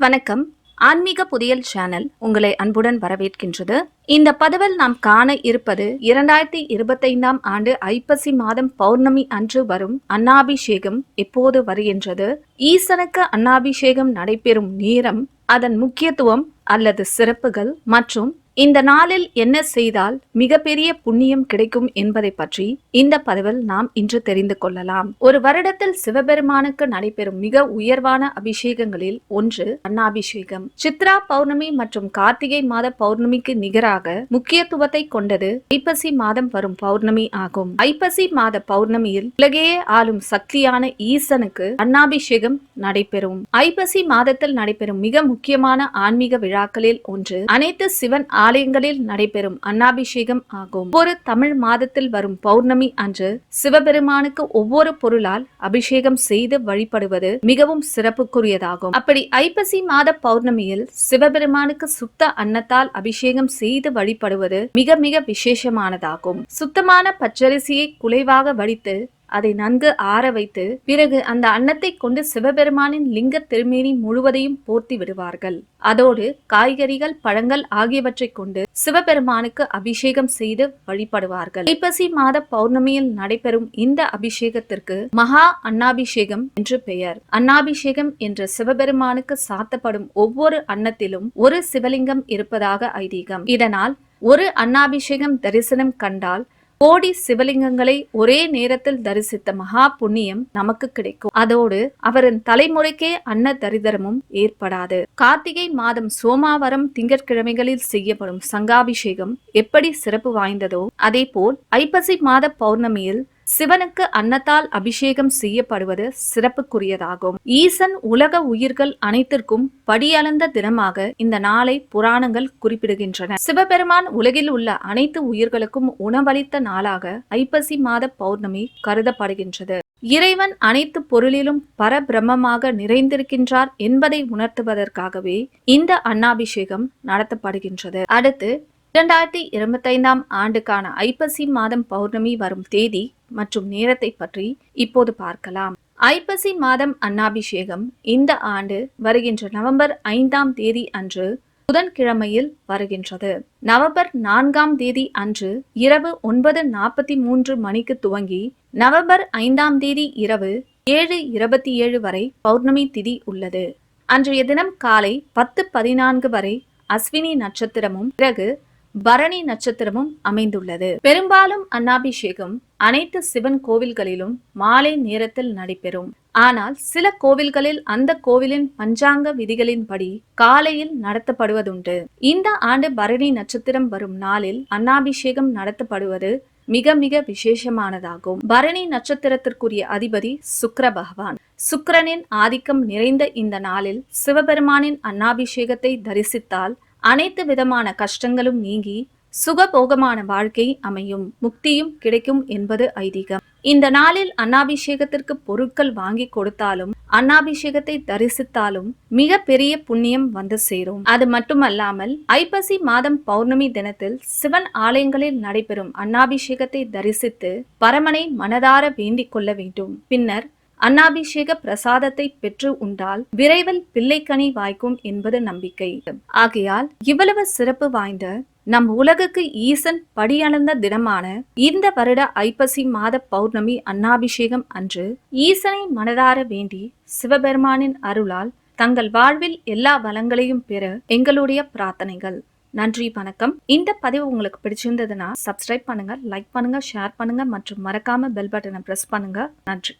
வணக்கம். ஆன்மீக புதியல் சேனல் உங்களை அன்புடன் வரவேற்கின்றது. இந்த பதவில் நாம் காண இருப்பது இரண்டாயிரத்தி இருபத்தைந்தாம் ஆண்டு ஐப்பசி மாதம் பௌர்ணமி அன்று வரும் அன்னாபிஷேகம் எப்போது வருகின்றது? ஈசனுக்கு அன்னாபிஷேகம் நடைபெறும் நேரம் அதன் முக்கியத்துவம் அல்லது சிறப்புகள் மற்றும் இந்த நாளில் என்ன செய்தால் மிகப்பெரிய புண்ணியம் கிடைக்கும் என்பதை பற்றி இந்த பதிவில் நாம் இன்று தெரிந்து கொள்ளலாம். ஒரு வருடத்தில் சிவபெருமானுக்கு நடைபெறும் மிக உயர்வான அபிஷேகங்களில் ஒன்று அன்னாபிஷேகம். சித்ரா பௌர்ணமி மற்றும் கார்த்திகை மாத பௌர்ணமிக்கு நிகராக முக்கியத்துவத்தை கொண்டது ஐப்பசி மாதம் வரும் பௌர்ணமி ஆகும். ஐப்பசி மாத பௌர்ணமியில் உலகையே ஆளும் சக்தியான ஈசனுக்கு அன்னாபிஷேகம் நடைபெறும். ஐப்பசி மாதத்தில் நடைபெறும் மிக முக்கியமான ஆன்மீக விழாக்களில் ஒன்று அனைத்து சிவன் ஆலயங்களில் நடைபெறும் அன்னாபிஷேகம் ஆகும். ஒவ்வொரு தமிழ் மாதத்தில் வரும் பௌர்ணமி அன்று சிவபெருமானுக்கு ஒவ்வொரு பொருளால் அபிஷேகம் செய்து வழிபடுவது மிகவும் சிறப்புக்குரியதாகும். அப்படி ஐப்பசி மாத பௌர்ணமியில் சிவபெருமானுக்கு சுத்த அன்னத்தால் அபிஷேகம் செய்து வழிபடுவது மிக மிக விசேஷமானதாகும். சுத்தமான பச்சரிசியை குலைவாக வடித்து அதை நன்கு ஆற வைத்து பிறகு அந்த அன்னத்தை கொண்டு சிவபெருமானின் லிங்க திருமேனி முழுவதையும் போர்த்தி விடுவார்கள். அதோடு காய்கறிகள் பழங்கள் ஆகியவற்றை கொண்டு சிவபெருமானுக்கு அபிஷேகம் செய்து வழிபடுவார்கள். ஐப்பசி மாத பௌர்ணமியில் நடைபெறும் இந்த அபிஷேகத்திற்கு மகா அன்னாபிஷேகம் என்று பெயர். அன்னாபிஷேகம் என்ற சிவபெருமானுக்கு சாத்தப்படும் ஒவ்வொரு அன்னத்திலும் ஒரு சிவலிங்கம் இருப்பதாக ஐதீகம். இதனால் ஒரு அன்னாபிஷேகம் தரிசனம் கண்டால் கோடி சிவலிங்கங்களை ஒரே நேரத்தில் தரிசித்த மகா புண்ணியம் நமக்கு கிடைக்கும். அதோடு அவரின் தலைமுறைக்கே அன்ன தரிதரமும் ஏற்படாது. கார்த்திகை மாதம் சோமாவரம் திங்கட்கிழமைகளில் செய்யப்படும் சங்காபிஷேகம் எப்படி சிறப்பு வாய்ந்ததோ அதே போல் ஐப்பசி மாத பௌர்ணமியில் சிவனுக்கு அன்னத்தால் அபிஷேகம் செய்யப்படுவது சிறப்புக்குரியதாகும். ஈசன் உலக உயிர்கள் அனைத்திற்கும் படியளந்த தினமாக இந்த நாளை புராணங்கள் குறிப்பிடுகின்றன. சிவபெருமான் உலகில் உள்ள அனைத்து உயிர்களுக்கும் உணவளித்த நாளாக ஐப்பசி மாத பௌர்ணமி கருதப்படுகின்றது. இறைவன் அனைத்து பொருளிலும் பரபிரமமாக நிறைந்திருக்கின்றார் என்பதை உணர்த்துவதற்காகவே இந்த அன்னாபிஷேகம் நடத்தப்படுகின்றது. அடுத்து இரண்டாயிரத்தி இருபத்தைந்தாம் ஆண்டுக்கான ஐப்பசி மாதம் பௌர்ணமி வரும் தேதி மற்றும் நேரத்தை பற்றி இப்போது பார்க்கலாம். ஐப்பசி மாதம் அன்னாபிஷேகம் இந்த ஆண்டு வருகின்ற நவம்பர் ஐந்தாம் தேதி அன்று புதன்கிழமையில் வருகின்றது. நவம்பர் நான்காம் தேதி அன்று இரவு ஒன்பது நாற்பத்தி மூன்று மணிக்கு துவங்கி நவம்பர் ஐந்தாம் தேதி இரவு ஏழு இருபத்தி ஏழு வரை பௌர்ணமி திதி உள்ளது. அன்றைய தினம் காலை பத்து பதினான்கு வரை அஸ்வினி நட்சத்திரமும் பிறகு பரணி நட்சத்திரமும் அமைந்துள்ளது. பெரும்பாலும் அன்னாபிஷேகம் அனைத்து சிவன் கோவில்களிலும் மாலை நேரத்தில் நடைபெறும். ஆனால் சில கோவில்களில் அந்த கோவிலின் பஞ்சாங்க விதிகளின்படி காலையில் நடத்தப்படுவதுண்டு. இந்த ஆண்டு பரணி நட்சத்திரம் வரும் நாளில் அன்னாபிஷேகம் நடத்தப்படுவது மிக மிக விசேஷமானதாகும். பரணி நட்சத்திரத்திற்குரிய அதிபதி சுக்கர பகவான். சுக்கரனின் ஆதிக்கம் நிறைந்த இந்த நாளில் சிவபெருமானின் அன்னாபிஷேகத்தை தரிசித்தால் அனைத்து விதமான கஷ்டங்களும் நீங்கி சுகபோகமான வாழ்க்கை அமையும் முக்தியும் கிடைக்கும் என்பது ஐதீகம். இந்த நாளில் அன்னாபிஷேகத்திற்கு பொருட்கள் வாங்கி கொடுத்தாலும் அன்னாபிஷேகத்தை தரிசித்தாலும் மிக பெரிய புண்ணியம் வந்து சேரும். அது மட்டுமல்லாமல் ஐப்பசி மாதம் பௌர்ணமி தினத்தில் சிவன் ஆலயங்களில் நடைபெறும் அன்னாபிஷேகத்தை தரிசித்து பரமனை மனதார வேண்டிக் கொள்ள வேண்டும். பின்னர் அன்னாபிஷேக பிரசாதத்தை பெற்று உண்டால் விரைவில் பிள்ளைக்கனி வாய்க்கும் என்பது நம்பிக்கை. ஆகையால் இவ்வளவு சிறப்பு வாய்ந்த நம் உலகுக்கு ஈசன் படியளந்த தினமான இந்த வருட ஐப்பசி மாத பௌர்ணமி அன்னாபிஷேகம் அன்று ஈசனை மனதார வேண்டி சிவபெருமானின் அருளால் தங்கள் வாழ்வில் எல்லா வளங்களையும் பெற எங்களுடைய பிரார்த்தனைகள். நன்றி வணக்கம். இந்த பதிவு உங்களுக்கு பிடிச்சிருந்ததுன்னா சப்ஸ்கிரைப் பண்ணுங்க லைக் பண்ணுங்க ஷேர் பண்ணுங்க மற்றும் மறக்காம பெல் பட்டனை பிரஸ் பண்ணுங்க. நன்றி.